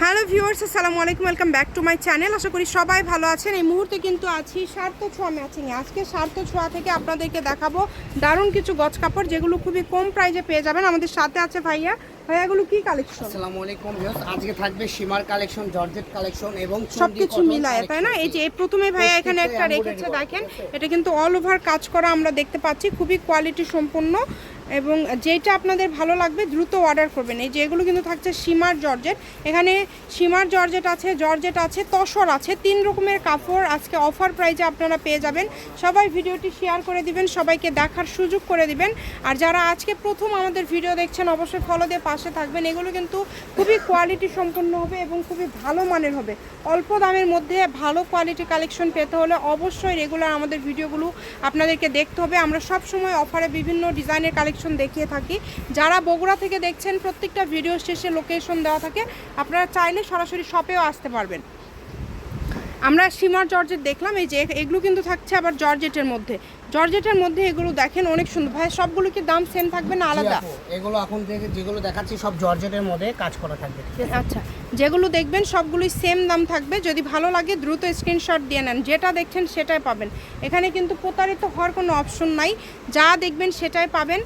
Hello viewers আসসালামু আলাইকুম welcome back to my channel. আশা করি সবাই ভালো আছেন। এই মুহূর্তে কিন্তু আছি সার্থ ছোঁয়া ম্যাচিংয়ে। আজকে সার্থ ছোঁয়া থেকে আপনাদেরকে দেখাবো দারুণ কিছু গজ কাপড় যেগুলো খুবই কম প্রাইজে পেয়ে যাবেন। আমাদের সাথে আছে ভাইয়া। ভাইয়াগুলো কি কালেকশন আসসালামু আলাইকুম ভিউয়ার্স আজকে থাকবে সীমার কালেকশন জর্জেট কালেকশন এবং সবকিছু মিলায় তাই না? এই যে প্রথমে ভাইয়া এখানে একটা রেখেছে দেখেন? এটা কিন্তু অল ওভার কাজ করা আমরা দেখতে পাচ্ছি। খুবই কোয়ালিটি সম্পন্ন। এবং যেটা আপনাদের ভালো লাগবে, দ্রুত অর্ডার করবেন। এই যে এগুলো কিন্তু থাকছে সীমার জর্জেট। এখানে সীমার জর্জেট আছে জর্জেট আছে, তসর আছে, তিন রকমের কাপড় আজকে অফার প্রাইজে আপনারা পেয়ে যাবেন। সবাই ভিডিওটি শেয়ার করে দিবেন, সবাইকে দেখার সুযোগ করে দিবেন। আর যারা আজকে প্রথম আমাদের ভিডিও দেখছেন, অবশ্যই ফলো দিয়ে পাশে থাকবেন। এগুলো কিন্তু খুবই কোয়ালিটি সম্পন্ন হবে এবং খুবই ভালো মানের হবে। অল্প দামের মধ্যে ভালো কোয়ালিটি কালেকশন পেতে হলে অবশ্যই রেগুলার আমাদের ভিডিওগুলো আপনাদেরকে দেখতে হবে। আমরা সব সময় অফারে বিভিন্ন ডিজাইনের কালেকশন দেখিয়ে থাকি। যারা বগুড়া থেকে দেখছেন, প্রত্যেকটা ভিডিও শেষে লোকেশন দেওয়া থাকে। আপনারা চাইলে সরাসরি শপেও আসতে পারবেন। আমরা সীমার জর্জেট দেখলাম এই যে এগুলো কিন্তু থাকছে আবার জর্জেটের মধ্যে। জর্জেটের মধ্যে এগুলো দেখেন অনেক সুন্দর। ভাই সবগুলো কি দাম সেম থাকবে না আলাদা? এগুলো এখন থেকে যেগুলো দেখাচ্ছি সব জর্জেটের মধ্যে কাজ করা থাকবে। আচ্ছা যেগুলো দেখবেন সবগুলোই সেম দাম থাকবে। যদি ভালো লাগে দ্রুত স্ক্রিনশট দিয়ে নেন। যেটা দেখছেন সেটাই পাবেন। এখানে কিন্তু প্রতারিত হওয়ার কোনো অপশন নাই। যা দেখবেন সেটাই পাবেন।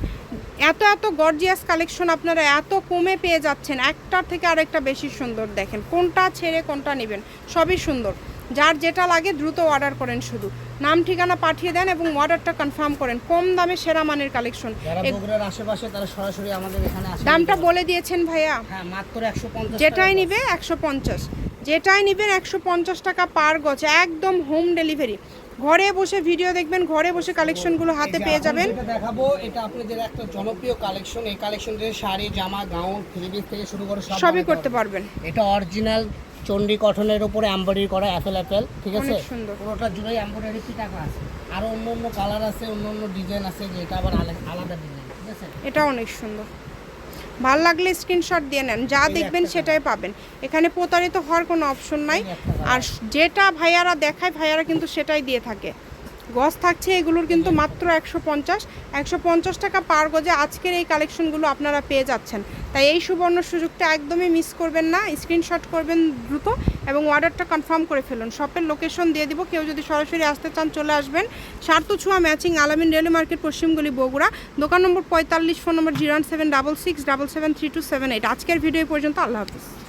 এত এত গর্জিয়াস কালেকশন আপনারা এত কমে পেয়ে যাচ্ছেন। একটার থেকে আরেকটা বেশি সুন্দর দেখেন। কোনটা ছেড়ে কোনটা নেবেন? সবই সুন্দর। যার যেটা লাগে দ্রুত অর্ডার করেন শুধু। নাম ঠিকানা পাঠিয়ে দেন এবং অর্ডারটা কনফার্ম করেন। কম দামে সেরা মানের কালেকশন আশেপাশে তারা সরাসরি আমাদের এখানে দামটা বলে দিয়েছেন ভাইয়া। হ্যাঁ মাত্র একশো পঞ্চাশ যেটাই নিবে একশো পঞ্চাশ। যেটাই নিবেন একশো পঞ্চাশ টাকা পার গজ। একদম হোম ডেলিভারি ঘরে বসে ভিডিও দেখবেন ঘরে বসে কালেকশনগুলো হাতে পেয়ে যাবেন। দেখাবো এটা আপনাদের একটা জনপ্রিয় কালেকশন এই কালেকশন শাড়ি জামা গাউন থ্রি থেকে শুরু করে সবই করতে। পারবেন। এটা অরিজিনাল চন্ডি কঠনের উপরে এমব্রয়ডারি করা অ্যাপেল অ্যাপেল ঠিক আছে। পুরোটা জুড়ে এমব্রয়ডারি করা আছে। আর অন্য অন্য কালার আছে অন্য অন্য ডিজাইন আছে যেটা আবার আলাদা ডিজাইন ঠিক আছে? এটা অনেক সুন্দর। ভালো লাগলে স্ক্রিনশট দিয়ে নেন। যা দেখবেন সেটাই পাবেন। এখানে প্রতারিত হওয়ার কোনো অপশন নাই। আর যেটা ভাইয়ারা দেখায় ভাইয়ারা কিন্তু সেটাই দিয়ে থাকে। গজ থাকছে, এগুলোর কিন্তু মাত্র একশো পঞ্চাশ। একশো পঞ্চাশ টাকা পার গজে আজকের এই কালেকশনগুলো আপনারা পেয়ে যাচ্ছেন। তাই এই সুবর্ণ সুযোগটা একদমই মিস করবেন না স্ক্রিনশট করবেন দ্রুত এবং অর্ডারটা কনফার্ম করে ফেলুন। শপের লোকেশন দিয়ে দিব, কেউ যদি সরাসরি আসতে চান চলে আসবেন। সার্থ ছোঁয়া ম্যাচিং আলামিন রেলওয়ে মার্কেট পশ্চিমগুলি বগুড়া। দোকান নম্বর পঁয়তাল্লিশ phone number zero seven double six double seven three two seven eight আজকের ভিডিও পর্যন্ত, আল্লাহ হাফিজ।